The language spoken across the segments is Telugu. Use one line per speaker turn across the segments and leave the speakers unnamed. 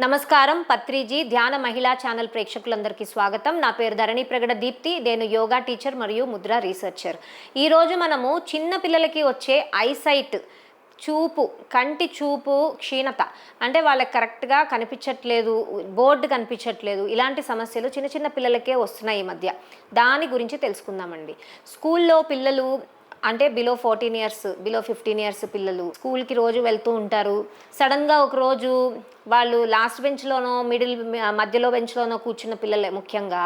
నమస్కారం. పత్రిజీ ధ్యాన మహిళా ఛానల్ ప్రేక్షకులందరికీ స్వాగతం. నా పేరు ధరణి ప్రగడ దీప్తి. నేను యోగా టీచర్ మరియు ముద్ర రీసెర్చర్. ఈరోజు మనము చిన్న పిల్లలకి వచ్చే ఐసైట్ చూపు కంటి చూపు క్షీణత. అంటే వాళ్ళకి కరెక్ట్గా కనిపించట్లేదు బోర్డు కనిపించట్లేదు. ఇలాంటి సమస్యలు చిన్న చిన్న పిల్లలకే వస్తున్నాయి ఈ మధ్య. దాని గురించి తెలుసుకుందామండి. స్కూల్లో పిల్లలు అంటే below fourteen years below fifteen years పిల్లలు స్కూల్కి రోజు వెళ్తూ ఉంటారు. సడన్గా ఒకరోజు వాళ్ళు లాస్ట్ బెంచ్లోనో మిడిల్ మధ్యలో బెంచ్లోనో కూర్చున్న పిల్లలే ముఖ్యంగా.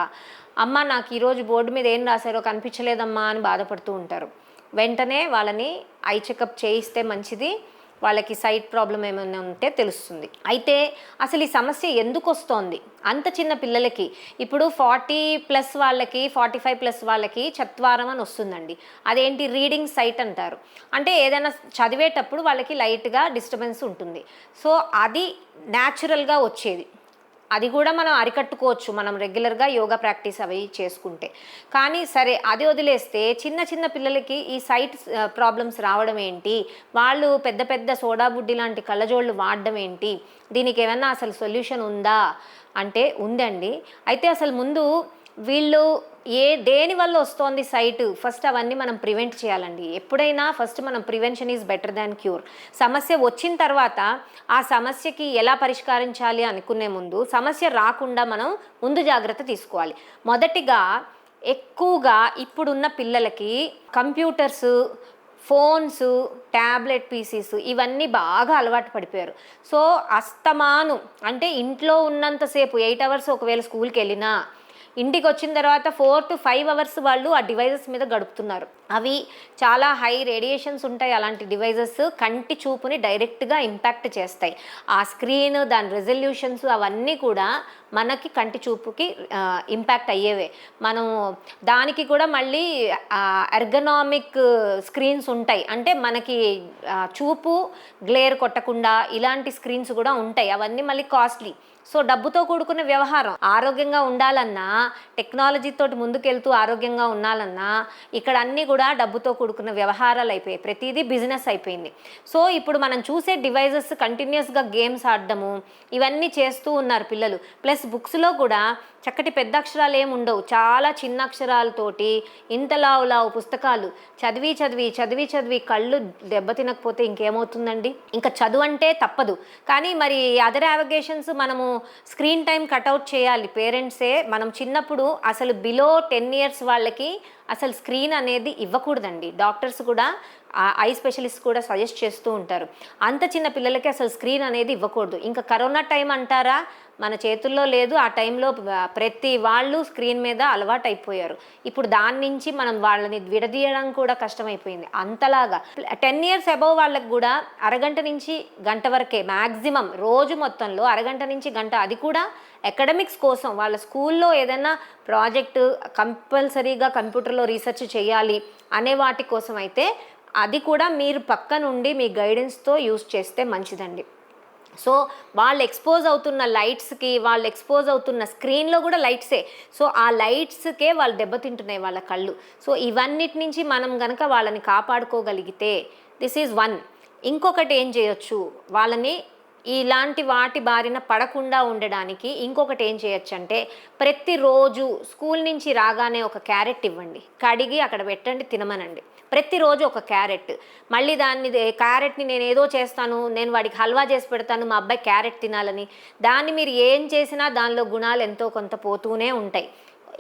అమ్మ నాకు ఈరోజు బోర్డు మీద ఏం రాశారో కనిపించలేదమ్మా అని బాధపడుతూ ఉంటారు. వెంటనే వాళ్ళని ఐ చెకప్ చేయిస్తే మంచిది. వాళ్ళకి సైట్ ప్రాబ్లం ఏమైనా ఉంటే తెలుస్తుంది. అయితే అసలు ఈ సమస్య ఎందుకు వస్తోంది? అంత చిన్న పిల్లలకి ఇప్పుడు ఫార్టీ ప్లస్ వాళ్ళకి ఫార్టీ ఫైవ్ ప్లస్ వాళ్ళకి చత్వారం అని వస్తుందండి. అదేంటి? రీడింగ్ సైట్ అంటారు. అంటే ఏదైనా చదివేటప్పుడు వాళ్ళకి లైట్గా డిస్టర్బెన్స్ ఉంటుంది. సో అది న్యాచురల్గా వచ్చేది. అది కూడా మనం అరికట్టుకోవచ్చు మనం రెగ్యులర్గా యోగా ప్రాక్టీస్ అవి చేసుకుంటే. కానీ సరే అది వదిలేస్తే చిన్న చిన్న పిల్లలకి ఈ సైట్ ప్రాబ్లమ్స్ రావడం ఏంటి? వాళ్ళు పెద్ద పెద్ద సోడా బుడ్డి లాంటి కళ్ళజోళ్ళు వాడడం ఏంటి? దీనికి ఏమన్నా అసలు సొల్యూషన్ ఉందా? అంటే ఉందండి. అయితే అసలు ముందు వీళ్ళు ఏ దేని వల్ల వస్తోంది సైట్? ఫస్ట్ అవన్నీ మనం ప్రివెంట్ చేయాలండి. ఎప్పుడైనా ఫస్ట్ మనం prevention is better than cure. సమస్య వచ్చిన తర్వాత ఆ సమస్యకి ఎలా పరిష్కరించాలి అనుకునే ముందు సమస్య రాకుండా మనం ముందు జాగ్రత్త తీసుకోవాలి. మొదటిగా ఎక్కువగా ఇప్పుడున్న పిల్లలకి కంప్యూటర్స్ ఫోన్స్ ట్యాబ్లెట్ పీసీస్ ఇవన్నీ బాగా అలవాటు పడిపోయారు. సో అస్తమాను అంటే ఇంట్లో ఉన్నంతసేపు ఎయిట్ అవర్స్ ఒకవేళ స్కూల్కి వెళ్ళినా ఇంటికి వచ్చిన తర్వాత ఫోర్ టు ఫైవ్ అవర్స్ వాళ్ళు ఆ డివైజెస్ మీద గడుపుతున్నారు. అవి చాలా హై రేడియేషన్స్ ఉంటాయి అలాంటి డివైజెస్ కంటి చూపుని డైరెక్ట్గా ఇంపాక్ట్ చేస్తాయి. ఆ స్క్రీన్ దాని రెజల్యూషన్స్ అవన్నీ కూడా మనకి కంటి చూపుకి ఇంపాక్ట్ అయ్యేవే. మనం దానికి కూడా మళ్ళీ ఎర్గనామిక్ స్క్రీన్స్ ఉంటాయి. అంటే మనకి చూపు గ్లేర్ కొట్టకుండా ఇలాంటి స్క్రీన్స్ కూడా ఉంటాయి. అవన్నీ మళ్ళీ కాస్ట్లీ సో డబ్బుతో కూడుకున్న వ్యవహారం. ఆరోగ్యంగా ఉండాలన్నా టెక్నాలజీ తోటి ముందుకెళ్తూ ఆరోగ్యంగా ఉండాలన్నా ఇక్కడ అన్నీ కూడా డబ్బుతో కూడుకున్న వ్యవహారాలు అయిపోయాయి. ప్రతిదీ బిజినెస్ అయిపోయింది. సో ఇప్పుడు మనం చూసే డివైజెస్ కంటిన్యూస్గా గేమ్స్ ఆడడము ఇవన్నీ చేస్తూ ఉన్నారు పిల్లలు. ప్లస్ బుక్స్లో కూడా చక్కటి పెద్ద అక్షరాలు ఏమి ఉండవు. చాలా చిన్న అక్షరాలతోటి ఇంత లావు లావు పుస్తకాలు. చదివి చదివి చదివి చదివి కళ్ళు దెబ్బతినకపోతే ఇంకేమవుతుందండి? ఇంకా చదువు అంటే తప్పదు. కానీ మరి అదర్ యావగేషన్స్ మనము స్క్రీన్ టైం కట్అవుట్ చేయాలి. పేరెంట్సే మనం చిన్నప్పుడు అసలు బిలో టెన్ ఇయర్స్ వాళ్ళకి అసలు స్క్రీన్ అనేది ఇవ్వకూడదండి. డాక్టర్స్ కూడా ఐ స్పెషలిస్ట్ కూడా సజెస్ట్ చేస్తూ ఉంటారు. అంత చిన్న పిల్లలకి అసలు స్క్రీన్ అనేది ఇవ్వకూడదు. ఇంకా కరోనా టైం అంటారా? మన చేతుల్లో లేదు. ఆ టైంలో ప్రతి వాళ్ళు స్క్రీన్ మీద అలవాటు అయిపోయారు ఇప్పుడు దాని నుంచి మనం వాళ్ళని విడదీయడం కూడా కష్టమైపోయింది. అంతలాగా. టెన్ ఇయర్స్ అబవ్ వాళ్ళకి కూడా అరగంట నుంచి గంట వరకే మ్యాక్సిమం రోజు మొత్తంలో అరగంట నుంచి గంట అది కూడా అకాడమిక్స్ కోసం వాళ్ళ స్కూల్లో ఏదైనా ప్రాజెక్టు కంపల్సరీగా కంప్యూటర్లో రీసెర్చ్ చేయాలి అనే వాటి కోసం అయితే అది కూడా మీరు పక్క నుండి మీ గైడెన్స్తో యూస్ చేస్తే మంచిదండి. సో వాళ్ళు ఎక్స్పోజ్ అవుతున్న లైట్స్కి వాళ్ళు ఎక్స్పోజ్ అవుతున్న స్క్రీన్లో కూడా లైట్సే సో ఆ లైట్స్కే వాళ్ళు దెబ్బతింటున్నాయి వాళ్ళ కళ్ళు. సో ఇవన్నిటి నుంచి మనం గనక వాళ్ళని కాపాడుకోగలిగితే దిస్ ఈజ్ వన్ ఇంకొకటి ఏం చేయొచ్చు? వాళ్ళని ఇలాంటి వాటి బారిన పడకుండా ఉండడానికి ఇంకొకటి ఏం చేయొచ్చు అంటే ప్రతిరోజు స్కూల్ నుంచి రాగానే ఒక క్యారెట్ ఇవ్వండి. కడిగి అక్కడ పెట్టండి తినమనండి. ప్రతిరోజు ఒక క్యారెట్. మళ్ళీ దాన్ని క్యారెట్ని నేను ఏదో చేస్తాను నేను వాడికి హల్వా చేసి పెడతాను మా అబ్బాయి క్యారెట్ తినాలని. దాన్ని మీరు ఏం చేసినా దానిలో గుణాలు ఎంతో కొంత పోతూనే ఉంటాయి.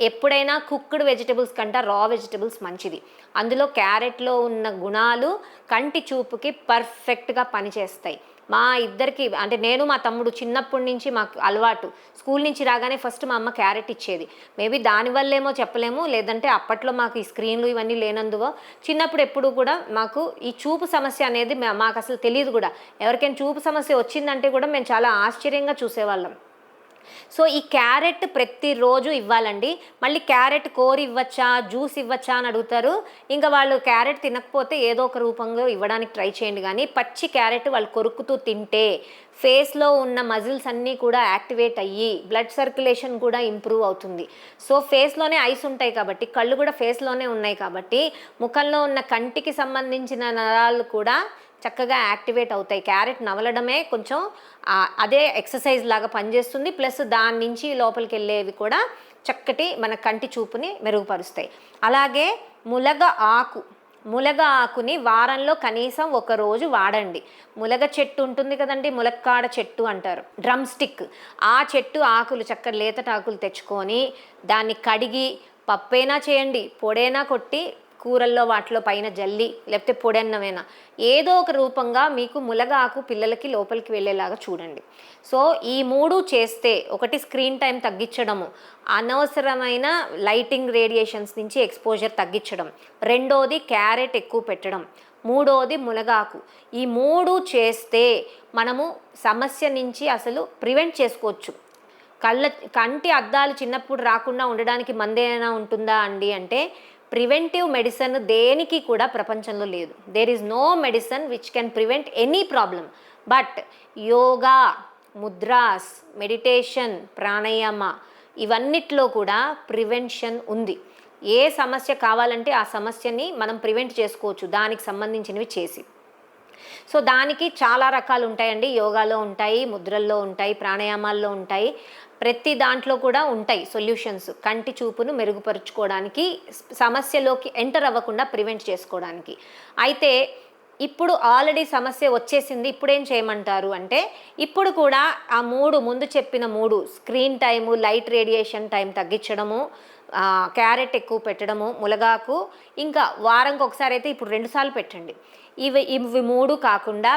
ఎప్పుడైనా కుక్డ్ వెజిటబుల్స్ కంటే రా వెజిటబుల్స్ మంచిది. అందులో క్యారెట్లో ఉన్న గుణాలు కంటి చూపుకి పర్ఫెక్ట్గా పనిచేస్తాయి. మా ఇద్దరికి అంటే నేను మా తమ్ముడు చిన్నప్పటి నుంచి మాకు అలవాటు. స్కూల్ నుంచి రాగానే ఫస్ట్ మా అమ్మ క్యారెట్ ఇచ్చేది. మేబీ దానివల్లేమో చెప్పలేము లేదంటే అప్పట్లో మాకు ఈ స్క్రీన్లు ఇవన్నీ లేనందువో. చిన్నప్పుడు ఎప్పుడు కూడా మాకు ఈ చూపు సమస్య అనేది మా- మాకు అసలు తెలియదు కూడా. ఎవరికైనా చూపు సమస్య వచ్చిందంటే కూడా మేము చాలా ఆశ్చర్యంగా చూసేవాళ్ళం. సో ఈ క్యారెట్ ప్రతిరోజు ఇవ్వాలండి. మళ్ళీ క్యారెట్ కోరి ఇవ్వచ్చా జ్యూస్ ఇవ్వచ్చా అని అడుగుతారు. ఇంకా వాళ్ళు క్యారెట్ తినకపోతే ఏదో ఒక రూపంలో ఇవ్వడానికి ట్రై చేయండి. కానీ పచ్చి క్యారెట్ వాళ్ళు కొరుకుతూ తింటే ఫేస్లో ఉన్న మజిల్స్ అన్నీ కూడా యాక్టివేట్ అయ్యి బ్లడ్ సర్క్యులేషన్ కూడా ఇంప్రూవ్ అవుతుంది. సో ఫేస్లోనే ఐస్ ఉంటాయి కాబట్టి కళ్ళు కూడా ఫేస్లోనే ఉన్నాయి కాబట్టి ముఖంలో ఉన్న కంటికి సంబంధించిన నరాలు కూడా చక్కగా యాక్టివేట్ అవుతాయి. క్యారెట్ నవలడమే కొంచెం అదే ఎక్సర్సైజ్ లాగా పనిచేస్తుంది. ప్లస్ దాని నుంచి లోపలికి వెళ్ళేవి కూడా చక్కటి మన కంటి చూపుని మెరుగుపరుస్తాయి. అలాగే ములగ ఆకు ములగ ఆకుని వారంలో కనీసం ఒక రోజు వాడండి. ములగ చెట్టు ఉంటుంది కదండి ములక్కాడ చెట్టు అంటారు. Drum stick. ఆ చెట్టు ఆకులు చక్కటి లేతటాకులు తెచ్చుకొని దాన్ని కడిగి పప్పైనా చేయండి పొడైనా కొట్టి కూరల్లో వాటిలో పైన జల్లి లేకపోతే పొడన్నమైనా ఏదో ఒక రూపంగా మీకు ములగాకు పిల్లలకి లోపలికి వెళ్ళేలాగా చూడండి. సో ఈ మూడు చేస్తే ఒకటి స్క్రీన్ టైం తగ్గించడము అనవసరమైన లైటింగ్ రేడియేషన్స్ నుంచి ఎక్స్పోజర్ తగ్గించడం రెండోది క్యారెట్ ఎక్కువ పెట్టడం మూడోది మునగాకు ఈ మూడు చేస్తే మనము సమస్య నుంచి అసలు ప్రివెంట్ చేసుకోవచ్చు. కళ్ళ కంటి అద్దాలు చిన్నప్పుడు రాకుండా ఉండడానికి మందేనా ఉంటుందా అండి అంటే ప్రివెంటివ్ మెడిసిన్ దేనికి కూడా ప్రపంచంలో లేదు. There is no medicine which can prevent any problem but yoga mudras meditation pranayama ఇవన్నిట్లో కూడా ప్రివెన్షన్ ఉంది. ఏ సమస్య కావాలంటే ఆ సమస్యని మనం ప్రివెంట్ చేసుకోవచ్చు. దానికి సంబంధించినవి చేసి. సో దానికి చాలా రకాలు ఉంటాయండి. యోగాలో ఉంటాయి ముద్రల్లో ఉంటాయి ప్రాణాయామాల్లో ఉంటాయి. ప్రతి దాంట్లో కూడా ఉంటాయి సొల్యూషన్స్ కంటి చూపును మెరుగుపరుచుకోవడానికి సమస్యలోకి ఎంటర్ అవ్వకుండా ప్రివెంట్ చేసుకోవడానికి. అయితే ఇప్పుడు ఆల్రెడీ సమస్య వచ్చేసింది ఇప్పుడు ఏం చేయమంటారు అంటే ఇప్పుడు కూడా ఆ మూడు ముందు చెప్పిన మూడు screen time light radiation time తగ్గించడము carrot ఎక్కువ పెట్టడము ములగాకు ఇంకా వారంకి ఒకసారి అయితే ఇప్పుడు రెండుసార్లు పెట్టండి. ఇవి ఇవి మూడు కాకుండా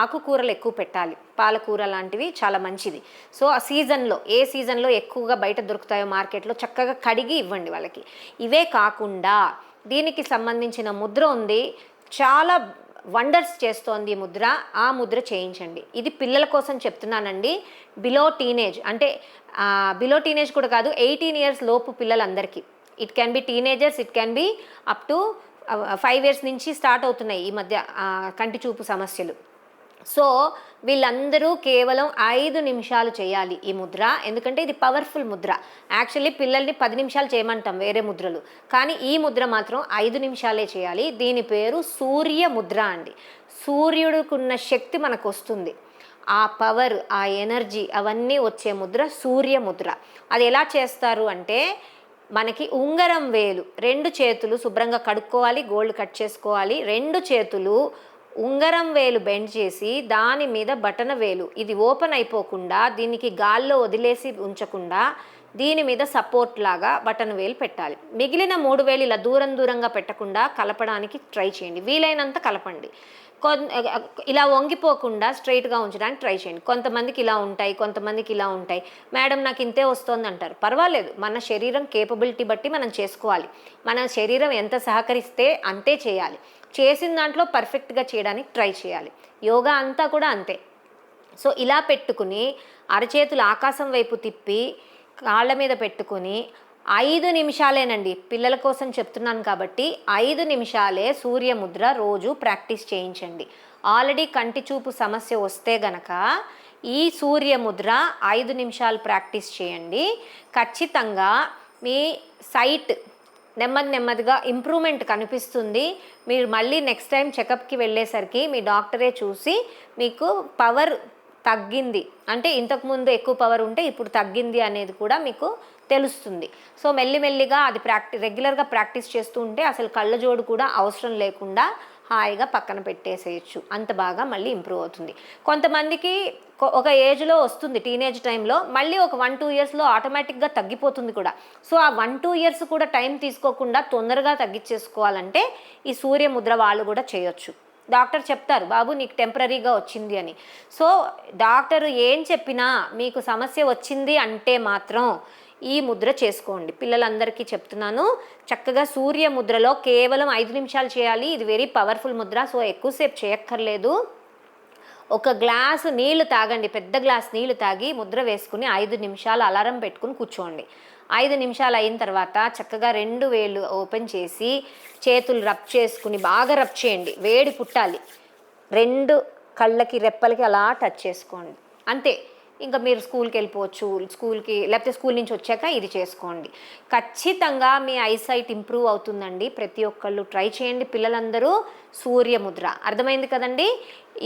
ఆకుకూరలు ఎక్కువ పెట్టాలి. పాలకూర లాంటివి చాలా మంచిది. సో ఆ సీజన్లో ఏ సీజన్లో ఎక్కువగా బయట దొరుకుతాయో మార్కెట్లో చక్కగా కడిగి ఇవ్వండి వాళ్ళకి. ఇవే కాకుండా దీనికి సంబంధించిన ముద్ర ఉంది. చాలా వండర్స్ చేస్తోంది ముద్ర ఆ ముద్ర చేయించండి. ఇది పిల్లల కోసం చెప్తున్నానండి. బిలో టీనేజ్ అంటే బిలో టీనేజ్ కూడా కాదు ఎయిటీన్ ఇయర్స్ లోపు పిల్లలందరికీ. It can be teenagers it can be up to five years నుంచి స్టార్ట్ అవుతున్నాయి ఈ మధ్య కంటి చూపు సమస్యలు. సో వీళ్ళందరూ కేవలం ఐదు నిమిషాలు చేయాలి ఈ ముద్ర. ఎందుకంటే ఇది పవర్ఫుల్ ముద్ర. యాక్చువల్లీ పిల్లల్ని పది నిమిషాలు చేయమంటాం వేరే ముద్రలు. కానీ ఈ ముద్ర మాత్రం ఐదు నిమిషాలే చేయాలి. దీని పేరు సూర్య ముద్ర అండి. సూర్యుడికున్న శక్తి మనకు వస్తుంది ఆ పవర్ ఆ ఎనర్జీ అవన్నీ వచ్చే ముద్ర సూర్య ముద్ర. అది ఎలా చేస్తారు అంటే మనకి ఉంగరం వేలు. రెండు చేతులు శుభ్రంగా కడుక్కోవాలి గోల్డ్ కట్ చేసుకోవాలి. రెండు చేతులు ఉంగరం వేలు బెండ్ చేసి దాని మీద బటన వేలు. ఇది ఓపెన్ అయిపోకుండా దీనికి గాల్లో వదిలేసి ఉంచకుండా దీని మీద సపోర్ట్ లాగా బటన్ వేలు పెట్టాలి. మిగిలిన మూడు వేలు ఇలా దూరం దూరంగా పెట్టకుండా కలపడానికి ట్రై చేయండి. వీలైనంత కలపండి. ఇలా వంగిపోకుండా స్ట్రైట్గా ఉంచడానికి ట్రై చేయండి. కొంతమందికి ఇలా ఉంటాయి కొంతమందికి ఇలా ఉంటాయి. మేడం నాకు ఇంతే వస్తుంది అంటారు. పర్వాలేదు. మన శరీరం కేపబిలిటీ బట్టి మనం చేసుకోవాలి. మన శరీరం ఎంత సహకరిస్తే అంతే చేయాలి. చేసిన దాంట్లో పర్ఫెక్ట్గా చేయడానికి ట్రై చేయాలి. యోగా అంతా కూడా అంతే. సో ఇలా పెట్టుకుని అరచేతులు ఆకాశం వైపు తిప్పి కాళ్ళ మీద పెట్టుకుని ఐదు నిమిషాలేనండి. పిల్లల కోసం చెప్తున్నాను కాబట్టి ఐదు నిమిషాలే సూర్యముద్ర రోజు ప్రాక్టీస్ చేయించండి. ఆల్రెడీ కంటి చూపు సమస్య వస్తే గనక ఈ సూర్యముద్ర ఐదు నిమిషాలు ప్రాక్టీస్ చేయండి. ఖచ్చితంగా మీ సైట్ నెమ్మది నెమ్మదిగా ఇంప్రూవ్మెంట్ కనిపిస్తుంది. మీరు మళ్ళీ నెక్స్ట్ టైం చెకప్కి వెళ్ళేసరికి మీ డాక్టరే చూసి మీకు పవర్ తగ్గింది. అంటే ఇంతకుముందు ఎక్కువ పవర్ ఉంటే ఇప్పుడు తగ్గింది అనేది కూడా మీకు తెలుస్తుంది. సో మెల్లిమెల్లిగా అది ప్రాక్టీ రెగ్యులర్గా ప్రాక్టీస్ చేస్తూ ఉంటే అసలు కళ్ళజోడు కూడా అవసరం లేకుండా హాయిగా పక్కన పెట్టేసేయచ్చు. అంత బాగా మళ్ళీ ఇంప్రూవ్ అవుతుంది. కొంతమందికి ఒక ఏజ్లో వస్తుంది టీనేజ్ టైంలో మళ్ళీ ఒక వన్ టూ ఇయర్స్లో ఆటోమేటిక్గా తగ్గిపోతుంది కూడా. సో ఆ వన్ టూ ఇయర్స్ కూడా టైం తీసుకోకుండా తొందరగా తగ్గించేసుకోవాలంటే ఈ సూర్యముద్ర వాళ్ళు కూడా చేయొచ్చు. డాక్టర్ చెప్తారు బాబు నీకు టెంపరీగా వచ్చింది అని. సో డాక్టర్ ఏం చెప్పినా మీకు సమస్య వచ్చింది అంటే మాత్రం ఈ ముద్ర చేసుకోండి. పిల్లలందరికీ చెప్తున్నాను. చక్కగా సూర్య ముద్రలో కేవలం ఐదు నిమిషాలు చేయాలి. ఇది వెరీ పవర్ఫుల్ ముద్ర. సో ఎక్కువసేపు చేయక్కర్లేదు. ఒక గ్లాసు నీళ్ళు తాగండి. పెద్ద గ్లాస్ నీళ్ళు తాగి ముద్ర వేసుకుని ఐదు నిమిషాలు అలారం పెట్టుకుని కూర్చోండి. ఐదు నిమిషాలు అయిన తర్వాత చక్కగా రెండు వేళ్ళు ఓపెన్ చేసి చేతులు రబ్ చేసుకుని బాగా రబ్ చేయండి. వేడి పుట్టాలి. రెండు కళ్ళకి రెప్పలకి అలా టచ్ చేసుకోండి. అంతే. ఇంకా మీరు స్కూల్కి వెళ్ళిపోవచ్చు స్కూల్కి లేకపోతే స్కూల్ నుంచి వచ్చాక ఇది చేసుకోండి. ఖచ్చితంగా మీ ఐసైట్ ఇంప్రూవ్ అవుతుందండి. ప్రతి ఒక్కళ్ళు ట్రై చేయండి. పిల్లలందరూ సూర్యముద్ర. అర్థమైంది కదండి?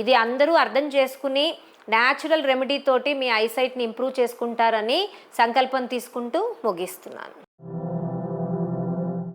ఇది అందరూ అర్థం చేసుకుని న్యాచురల్ రెమెడీ తోటి మీ ఐసైట్ని ఇంప్రూవ్ చేసుకుంటారని సంకల్పం తీసుకుంటూ ముగిస్తున్నాను.